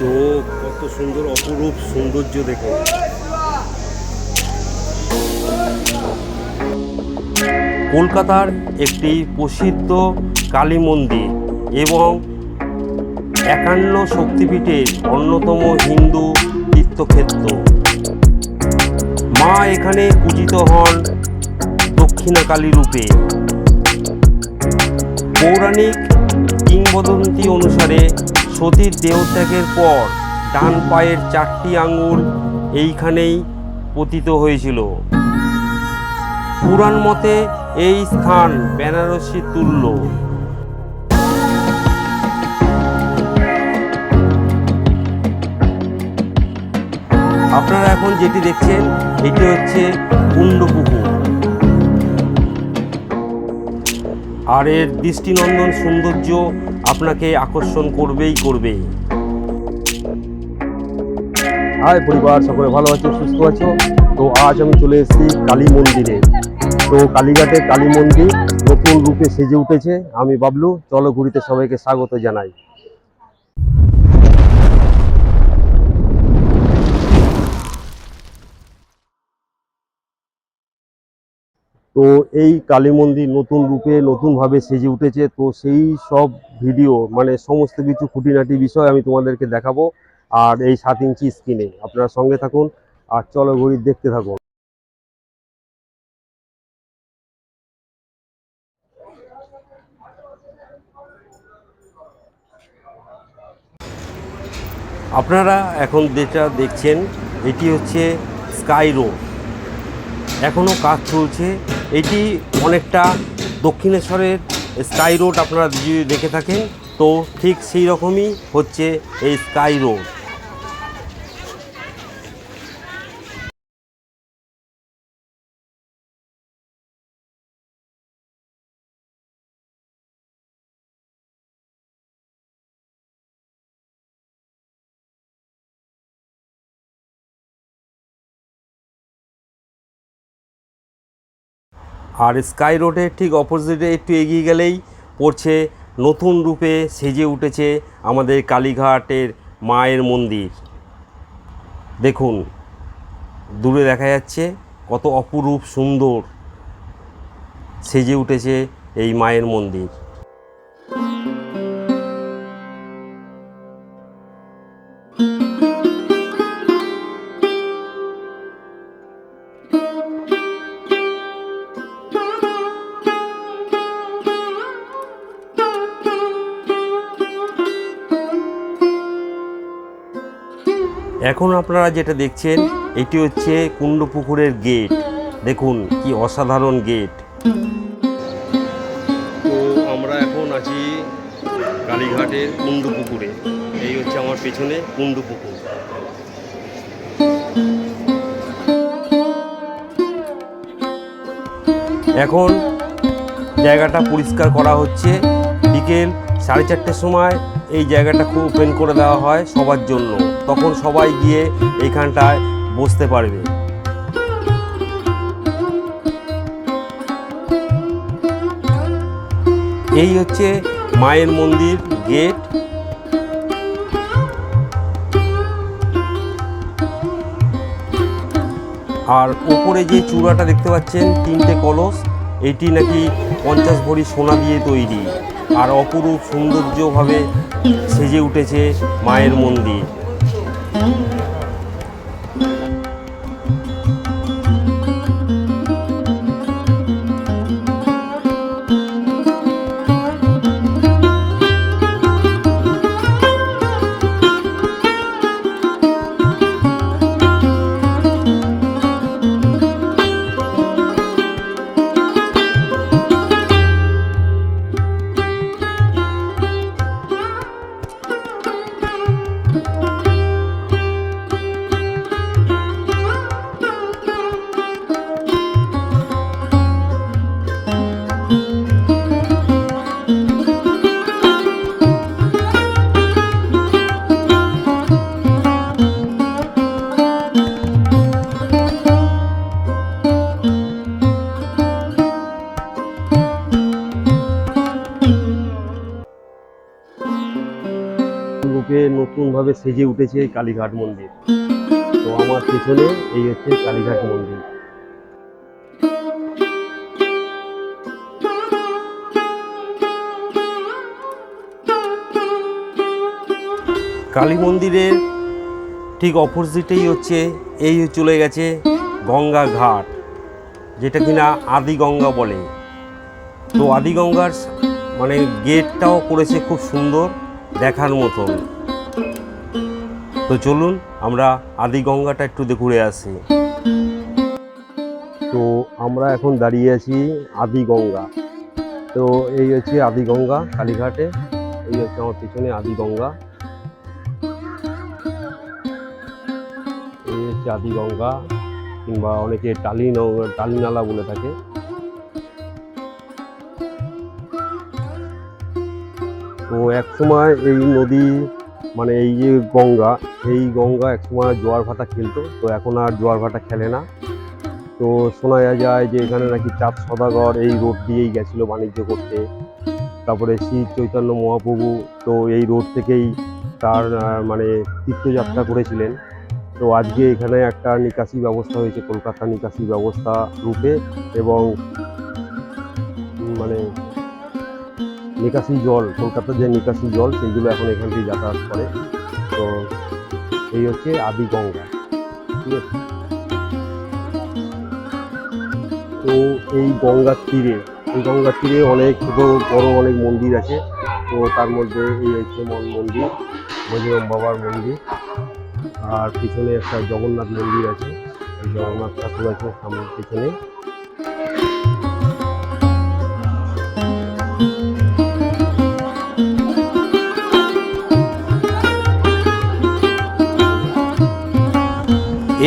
চোখ, কত সুন্দর, অপরূপ সৌন্দর্য দেখো কলকাতার একটি প্রসিদ্ধ কালী মন্দির এবং একান্ন শক্তিপীঠের অন্যতম হিন্দু তীর্থক্ষেত্র। মা এখানে পূজিত হন দক্ষিণাকালী রূপে। পৌরাণিক কিংবদন্তি অনুসারে সতীর দেহত্যাগের পর ডান পায়ের চারটি আঙুল এইখানেই পতিত হয়েছিল। পুরাণ মতে এই স্থান বেনারসি তুল্য। আপনারা এখন যেটি দেখছেন, এটি হচ্ছে কুণ্ডপুকুর আর এর দৃষ্টিনন্দন সৌন্দর্য আপনাকে আকর্ষণ করবেই করবে। হাই পরিবার, সকলে ভালো আছো, সুস্থ আছো? তো আজ আমি চলে এসেছি কালী মন্দিরে। তো কালীঘাটে কালী মন্দির নতুন রূপে সেজে উঠেছে। আমি বাবলু, চলো ঘুরিতে সবাইকে স্বাগত জানাই। তো এই কালী মন্দির নতুন রূপে নতুনভাবে সেজে উঠেছে। তো সেই সব ভিডিও মানে সমস্ত কিছু খুঁটিনাটি বিষয় আমি তোমাদেরকে দেখাবো আর এই সাত ইঞ্চি স্ক্রিনে। আপনারা সঙ্গে থাকুন আর চলো ঘড়ি দেখতে থাকুন। আপনারা এখন যেটা দেখছেন, এটি হচ্ছে স্কাই রোড। এখনও কাজ চলছে এটি অনেকটা দক্ষিণেশ্বরের স্কাই রোড আপনারা যদি দেখে থাকেন, তো ঠিক সেই রকমই হচ্ছে এই স্কাই রোড। আর স্কাই রোডের ঠিক অপোজিটে একটু এগিয়ে গেলেই পড়ছে নতুন রূপে সেজে উঠেছে আমাদের কালীঘাটের মায়ের মন্দির। দেখুন, দূরে দেখা যাচ্ছে কত অপরূপ সুন্দর সেজে উঠেছে এই মায়ের মন্দির। এখন আপনারা যেটা দেখছেন এটি হচ্ছে কুণ্ডপুকুরের গেট। দেখুন কি অসাধারণ গেট। তো আমরা এখন আছি কালীঘাটের কুণ্ড পুকুরে এই হচ্ছে আমার পেছনে কুণ্ড পুকুর এখন জায়গাটা পরিষ্কার করা হচ্ছে। বিকেল সাড়ে চারটের সময় এই জায়গাটা খুব ওপেন করে দেওয়া হয় সবার জন্য। তখন সবাই গিয়ে এইখানটায় বসতে পারবে। এই হচ্ছে মায়ের মন্দির গেট। আর উপরে যে চূড়াটা দেখতে পাচ্ছেন, তিনটে কলস, এটি নাকি পঞ্চাশ ভরি সোনা দিয়ে তৈরি। আর অপরূপ সৌন্দর্যভাবে সেজে উঠেছে মায়ের মন্দির। নতুনভাবে সেজে উঠেছে এই কালীঘাট মন্দির। তো আমার পেছনে এই হচ্ছে কালীঘাট মন্দির। কালী মন্দিরের ঠিক অপোজিটেই হচ্ছে, এই চলে গেছে গঙ্গা ঘাট, যেটা কিনা আদি গঙ্গা বলে। তো আদি গঙ্গার মানে গেটটাও করেছে খুব সুন্দর দেখার মতন। তো চলুন আমরা আদি গঙ্গাটা একটু ঘুরে আসি। তো আমরা এখন দাঁড়িয়ে আছি আদি গঙ্গা তো এই হচ্ছে আদি গঙ্গা কালীঘাটে, এই হচ্ছে আমার পিছনে আদি গঙ্গা এই হচ্ছে আদি গঙ্গা কিংবা অনেকে টালি নৌ- টালি নালা বলে থাকে। তো এক সময় এই নদী মানে এই যে গঙ্গা এই গঙ্গা এক সময় জোয়ার ভাটা খেলতো, তো এখন আর জোয়ার ভাটা খেলে না। তো শোনা যায় যে এখানে নাকি চাঁদ সদাগর এই রোড দিয়েই গেছিল বাণিজ্য করতে। তারপরে শ্রী চৈতন্য মহাপ্রভু তো এই রোড থেকেই তার মানে তীর্থযাত্রা করেছিলেন। তো আজকে এখানে একটা নিকাশি ব্যবস্থা হয়েছে, কলকাতা নিকাশি ব্যবস্থা রূপে এবং মানে নিকাশি জল, কলকাতার যে নিকাশি জল, সেইগুলো এখন এখান থেকে যাতায়াত করে। তো এই হচ্ছে আদি গঙ্গা, ঠিক আছে? তো এই গঙ্গার তীরে, এই গঙ্গার তীরে অনেক ছোট বড় অনেক মন্দির আছে। তো তার মধ্যে এই হচ্ছে মন মন্দির, বজরং বাবার মন্দির। আর পিছনে একটা জগন্নাথ মন্দির আছে। জগন্নাথ ঠাকুর আছে সামনের পিছনে।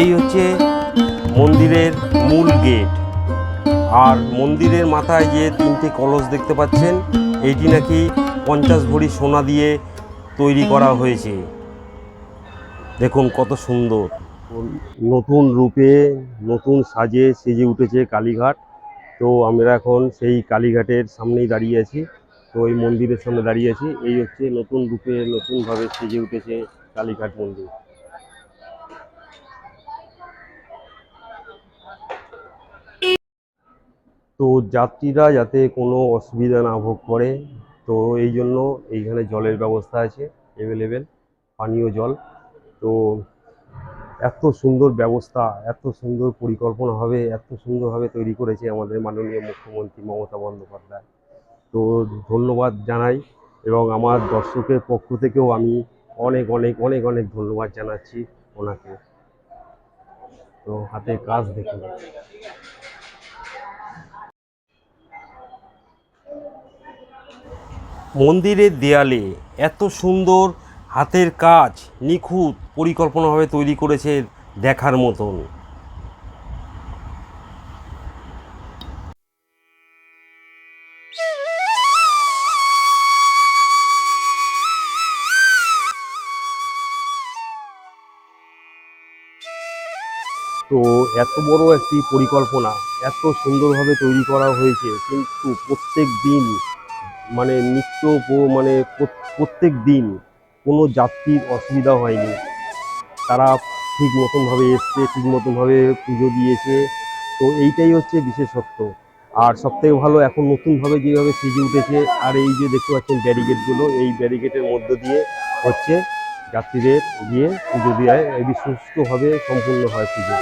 এই হচ্ছে মন্দিরের মূল গেট। আর মন্দিরের মাথায় যে তিনটে কলস দেখতে পাচ্ছেন, এইটি নাকি পঞ্চাশ ভরি সোনা দিয়ে তৈরি করা হয়েছে। দেখুন কত সুন্দর। নতুন রূপে, নতুন সাজে সেজে উঠেছে কালীঘাট। তো আমরা এখন সেই কালীঘাটের সামনেই দাঁড়িয়ে আছি। তো এই মন্দিরের সামনে দাঁড়িয়ে আছি। এই হচ্ছে নতুন রূপে নতুনভাবে সেজে উঠেছে কালীঘাট মন্দির। তো যাত্রীরা যাতে কোনো অসুবিধা না ভোগ করে, তো এই জন্য এইখানে জলের ব্যবস্থা আছে অ্যাভেলেবেল পানীয় জল। তো এত সুন্দর ব্যবস্থা, এত সুন্দর পরিকল্পনাভাবে এত সুন্দরভাবে তৈরি করেছে আমাদের মাননীয় মুখ্যমন্ত্রী মমতা বন্দ্যোপাধ্যায়। তো ধন্যবাদ জানাই, এবং আমার দর্শকের পক্ষ থেকেও আমি অনেক অনেক অনেক অনেক ধন্যবাদ জানাচ্ছি ওনাকে। তো হাতে কাজ দেখুন। মন্দিরের দেয়ালে এত সুন্দর হাতের কাজ নিখুঁত পরিকল্পনাভাবে তৈরি করেছে দেখার মতন। তো এত বড় একটি পরিকল্পনা, এত সুন্দরভাবে তৈরি করা হয়েছে, কিন্তু প্রত্যেক দিন মানে নিত্য মানে প্রত্যেক দিন কোনো যাত্রীর অসুবিধা হয়নি। তারা ঠিক মতনভাবে এসছে, ঠিক মতনভাবে পুজো দিয়েছে। তো এইটাই হচ্ছে বিশেষত্ব। আর সবথেকে ভালো এখন নতুনভাবে যেভাবে সেজে উঠেছে, আর এই যে দেখতে পাচ্ছেন ব্যারিকেডগুলো, এই ব্যারিকেডের মধ্য দিয়ে হচ্ছে যাত্রীদের গিয়ে পুজো দেওয়া এই সুষ্ঠুভাবে সম্পূর্ণ হয় পুজো।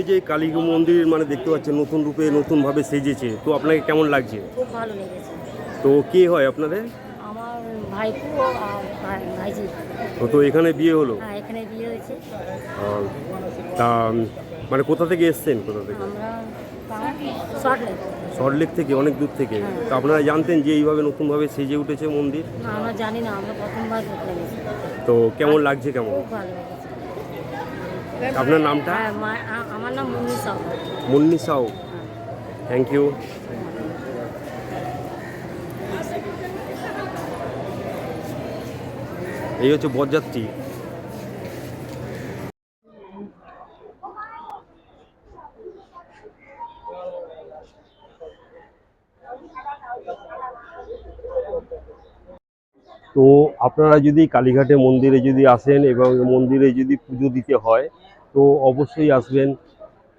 রূপে যে কালী মন্দির মানে দেখতে পাচ্ছেন নতুন রূপে নতুনভাবে সেজেছে তো আপনাকে কেমন লাগছে? খুব ভালো লেগেছে। তো কে হয় আপনাদের? আমার ভাইপো আর ভাই ভাইজি। তো তো এখানে বিয়ে হলো? হ্যাঁ এখানে বিয়ে হয়েছে। তা মানে কোথা থেকে এসছেন? কোথা থেকে? আমরা শর্ট লেগ সল্টলেক থেকে অনেক দূর থেকে? তো আপনারা জানতেন যে এইভাবে নতুনভাবে সেজে উঠেছে মন্দির? আমরা জানি না আমরা প্রথমবার এসে। তো কেমন লাগছে কেমন? খুব ভালো লেগেছে। আপনার নামটা? হ্যাঁ আমার নাম মুন্নি সাউ। মুন্নি সাউ। থ্যাংক ইউ এই হচ্ছে বরযাত্রী। তো আপনারা যদি কালীঘাটে মন্দিরে যদি আসেন এবং মন্দিরে যদি পুজো দিতে হয় তো অবশ্যই আসবেন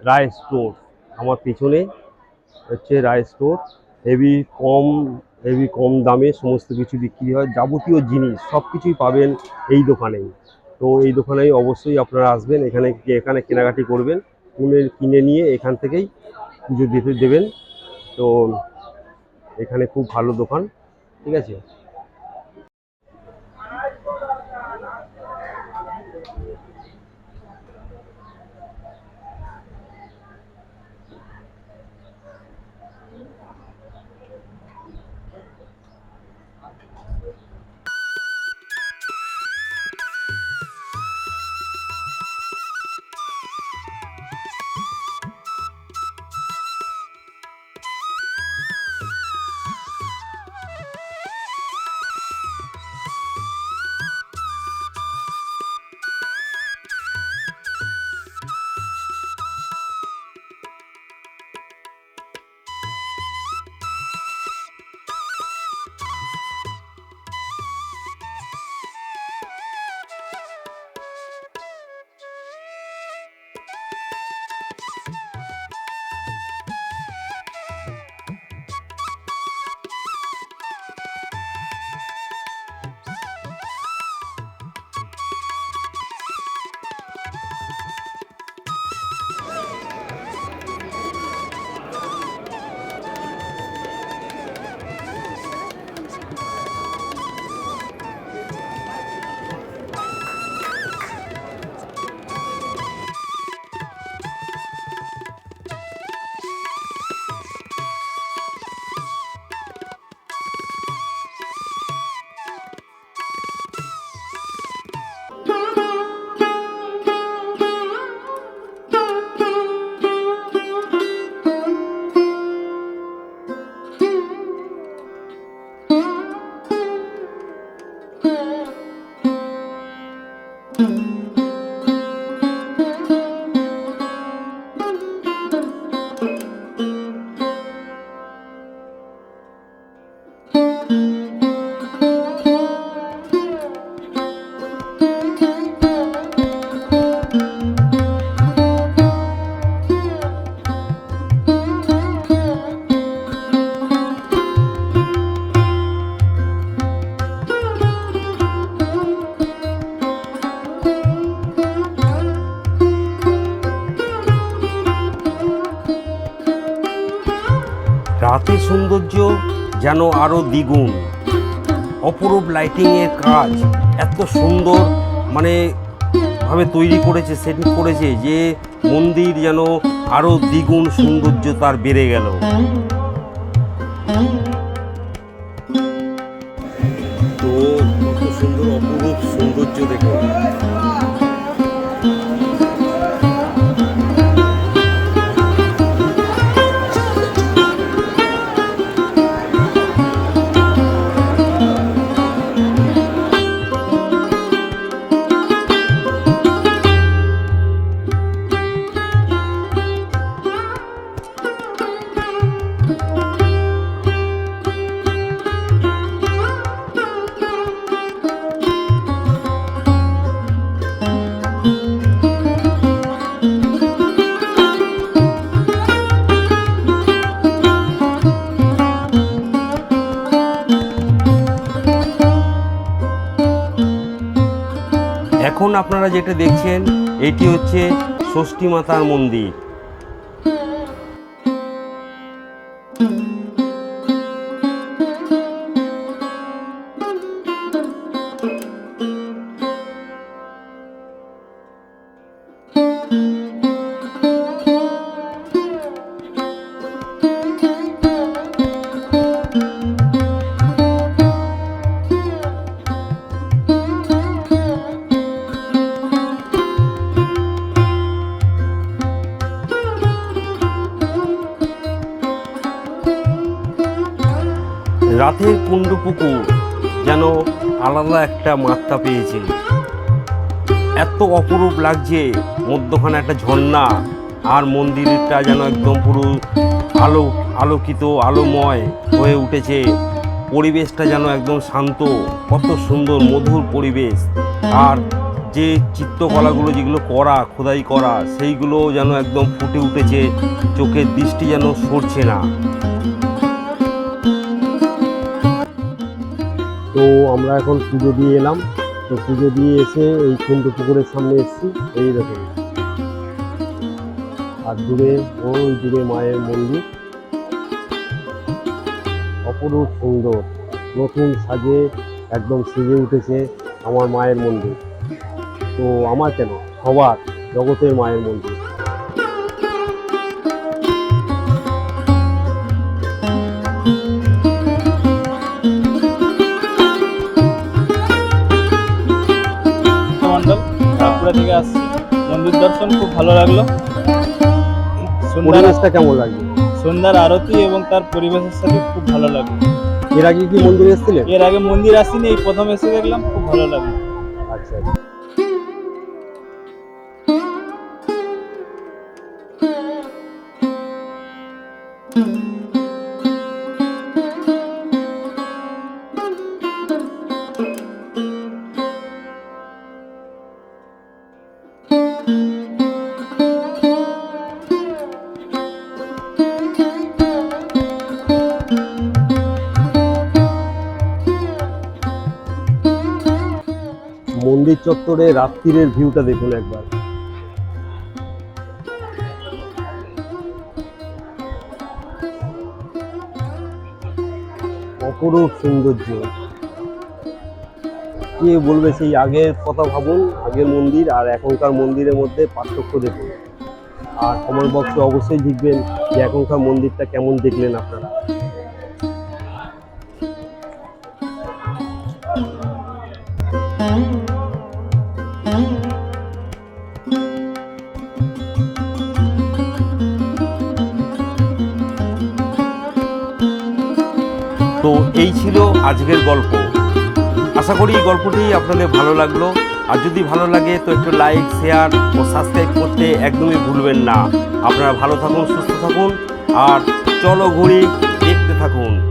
রায় স্টোর। আমার পেছনে হচ্ছে রায় স্টোর। হেভি কম হেভি কম দামে সমস্ত কিছু বিক্রি হয়। যাবতীয় জিনিস সব কিছুই পাবেন এই দোকানেই। তো এই দোকানেই অবশ্যই আপনারা আসবেন। এখানে এখানে কেনাকাটি করবেন। কিনে কিনে নিয়ে এখান থেকেই পুজো দিতে দেবেন। তো এখানে খুব ভালো দোকান। ঠিক আছে? আরও দ্বিগুণ। অপরূপ লাইটিংয়ের কাজ এত সুন্দর মানে ভাবে তৈরি করেছে সেটিং করেছে যে মন্দির যেন আরও দ্বিগুণ সৌন্দর্য তার বেড়ে গেল। তো সুন্দর, অপরূপ সৌন্দর্য দেখো। আপনারা যেটা দেখছেন এটি হচ্ছে ষষ্ঠী মাতার মন্দির। রাতের কুণ্ডু পুকুর যেন আলাদা একটা মাত্রা পেয়েছে। এত অপরূপ লাগছে, মধ্যখানে একটা ঝর্ণা আর মন্দিরটা যেন একদম পুরো আলো, আলোকিত, আলোময় হয়ে উঠেছে। পরিবেশটা যেন একদম শান্ত, কত সুন্দর, মধুর পরিবেশ। আর যে চিত্রকলাগুলো যেগুলো করা, খোদাই করা সেইগুলো যেন একদম ফুটে উঠেছে। চোখের দৃষ্টি যেন সরছে না। তো আমরা এখন পুজো দিয়ে এলাম। তো পুজো দিয়ে এসে এই কুণ্ড পুকুরের সামনে এসেছি। এই দেখুন। আর দূরে, ওই দূরে মায়ের মন্দির। অপরূপ সুন্দর। নতুন সাজে একদম সেজে উঠেছে আমার মায়ের মন্দির। তো আমার কেন? সবার, জগতের মায়ের মন্দির। লাগল। পরিবেশটা কেমন লাগল? সন্ধ্যার আরতি এবং তার পরিবেশের সাথে খুব ভালো লাগল। এর আগে কি মন্দির এসেছিলেন? এর আগে মন্দির আসিনি এই প্রথম এসে দেখলাম খুব ভালো লাগল। আচ্ছা আচ্ছা। মন্দির চত্বরে রাত্রিরের ভিউটা দেখুন একবার। অপরূপ সৌন্দর্য। কে বলবে সেই আগের কথা ভাবুন, আগের মন্দির আর এখনকার মন্দিরের মধ্যে পার্থক্য দেখুন। আর কমেন্ট বক্সে অবশ্যই লিখবেন যে এখনকার মন্দিরটা কেমন দেখলেন আপনারা। তো এই ছিল আজকের গল্প। আশা করি এই গল্পটি আপনাদের ভালো লাগল। আর যদি ভালো লাগে, তো একটু লাইক শেয়ার ও সাবস্ক্রাইব করতে একদমই ভুলবেন না। আপনারা ভালো থাকুন, সুস্থ থাকুন, আর চলো ঘুরি, দেখতে থাকুন।